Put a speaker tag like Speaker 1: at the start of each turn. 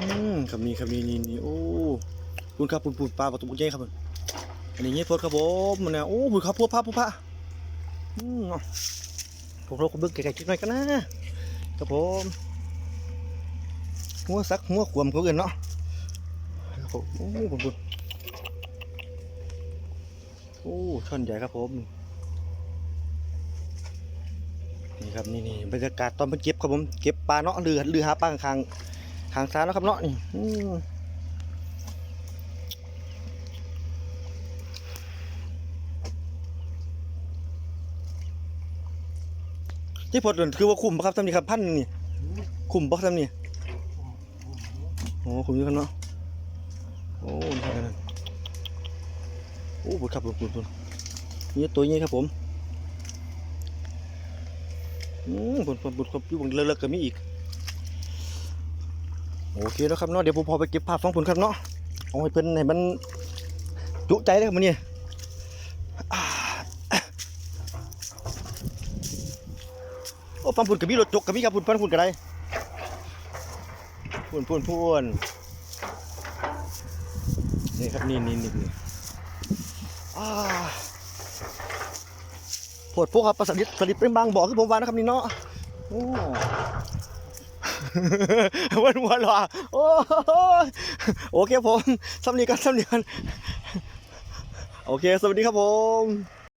Speaker 1: อืมครับนี่ครับนี่นี่นี่โอ้คุณครับปุ่นปุ่นปลาประตูบุญใหญ่ครับผมอันนี้เงี้ยพดครับผมมันเนี่ยโอ้หุ่นครับพวกพระพวกพระอืมเอาผมเราก็เบิ่งไก่ๆกินหน่อยกันนะครับผมหัวสักหัวขวมเขาเกินเนาะครับผมโอ้ปุ่นปุ่นโอ้ช่อนใหญ่ครับผมนี่ครับนี่นี่บรรยากาศตอนเป็นเก็บครับผมเก็บปลาเนาะเรือเรือหาปลาข้าง ทางซ้ายแล้วครับเนาะนี่ที่พดนั่นคือว่าคุ้มปะครับทำนี่ครับพันนี่คุ้มปะทำนี่โอ้คุ้มอยู่กันเนาะโอ้นี่ครับนั่นโอ้บุดครับบุดบุดบุดนี่ตัวนี้ครับผมอืมบุดบุดบุดครับอยู่บนเลิกๆก็มีอีก โอเคแล้วครับเนาะเดี๋ยวผมพอไปเก็บภาพฟังผลครับเนาะเอาให้เพิ่อนให้มันจุใจเลยครับมันนี่อ่าโอ้ฟังผลกับมีรถจกกับมีครับผลฟังผลกับไรพูนพูนพูนนี่ครับนี่นี่นี่นี่อ่าโพดพวกครับประสลิดสลิดเป็นบางบ่อคือผมว่านะครับนี่เนาะโอ้ วันวัวหรอโอ้โอเคผมสำนีกันสำนีกันโอเค สวัสดีครับผม